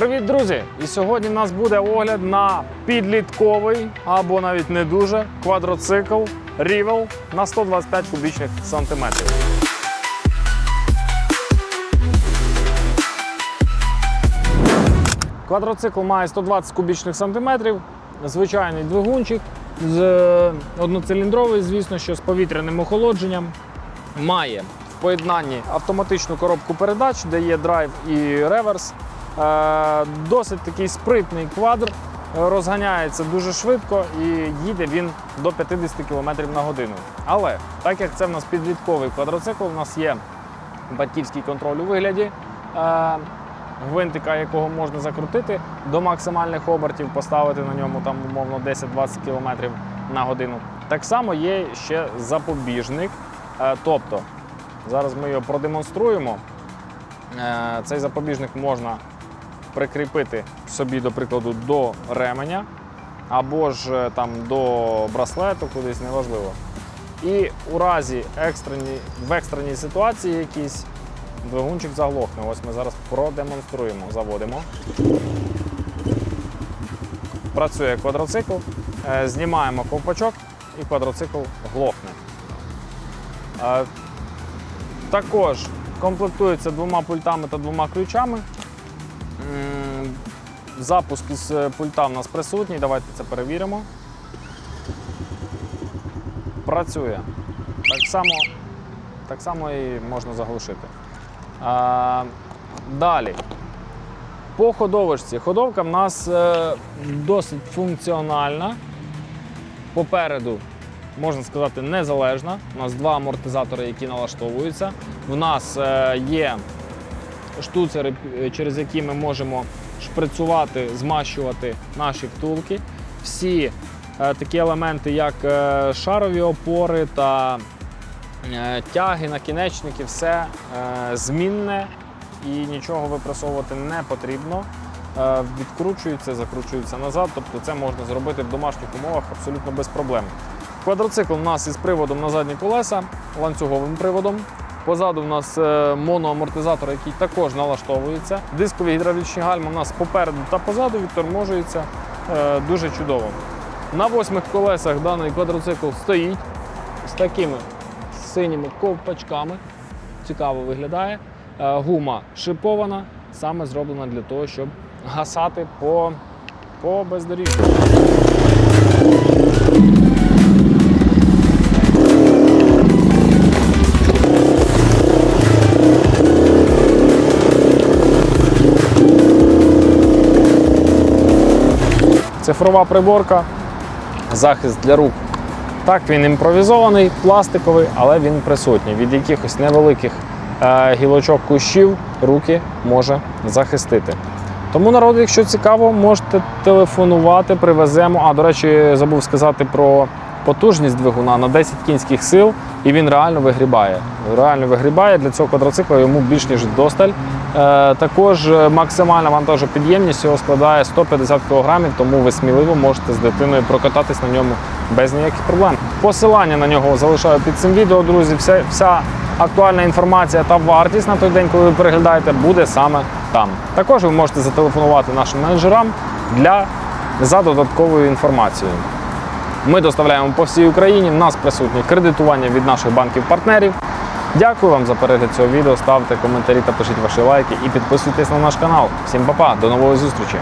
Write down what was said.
Привіт, друзі! І сьогодні в нас буде огляд на підлітковий або навіть не дуже квадроцикл Rival на 125 кубічних сантиметрів. Квадроцикл має 120 кубічних сантиметрів, звичайний двигунчик з е, одноциліндровий, звісно, що з повітряним охолодженням. Має в поєднанні автоматичну коробку передач, де є драйв і реверс. Е, Досить такий спритний квадр, розганяється дуже швидко і їде він до 50 км на годину. Але так як це в нас підлітковий квадроцикл, у нас є батьківський контроль у вигляді. е, Гвинтика, якого можна закрутити до максимальних обертів, поставити на ньому там умовно 10-20 км на годину. Так само є ще запобіжник. Е, Тобто, зараз ми його продемонструємо. Цей запобіжник можна прикріпити собі, до прикладу, до ременя або ж е, там до браслету, кудись неважливо. І у разі екстрені, в екстреній ситуації якійсь двигунчик заглохне. Ось ми зараз продемонструємо, заводимо. Працює квадроцикл, е, знімаємо ковпачок і квадроцикл глохне. Е, Також комплектується двома пультами та двома ключами. Запуск із е, пульта в нас присутній. Давайте це перевіримо. Працює. Так само, так само і можна заглушити. А, далі. По ходовочці. Ходовка в нас е, досить функціональна. Попереду, можна сказати, незалежна. У нас два амортизатори, які налаштовуються. В нас е, є штуцери, через які ми можемо шприцювати, змащувати наші втулки. Всі е, такі елементи, як е, шарові опори та е, тяги, накінечники, все змінне і нічого випресовувати не потрібно. Відкручується, закручується назад, тобто це можна зробити в домашніх умовах абсолютно без проблем. Квадроцикл у нас із приводом на задні колеса, ланцюговим приводом. Позаду в нас е, моноамортизатор, який також налаштовується. Дискові гідравлічні гальма у нас попереду та позаду відторможуються е, дуже чудово. На восьмих колесах даний квадроцикл стоїть з такими синіми ковпачками. Цікаво виглядає. Е, Гума шипована, саме зроблена для того, щоб гасати по, по бездоріжжю. Цифрова приборка, захист для рук. Так, він імпровізований, пластиковий, але він присутній. Від якихось невеликих е, гілочок кущів руки може захистити. Тому, народ, якщо цікаво, можете телефонувати, привеземо. А, до речі, забув сказати про потужність двигуна на 10 кінських сил, і він реально вигрібає. Реально вигрібає для цього квадроцикла йому більш ніж досталь. Е, також е, максимальна вантажопідємність його складає 150 кг, тому ви сміливо можете з дитиною прокататись на ньому без ніяких проблем. Посилання на нього залишаю під цим відео, друзі. Вся, вся актуальна інформація та вартість на той день, коли ви переглядаєте, буде саме там. Також ви можете зателефонувати нашим менеджерам для за додатковою інформацією. Ми доставляємо по всій Україні. У нас присутнє кредитування від наших банків-партнерів. Дякую вам за перегляд цього відео. Ставте коментарі та пишіть ваші лайки і підписуйтесь на наш канал. Всім па-па, до нової зустрічі!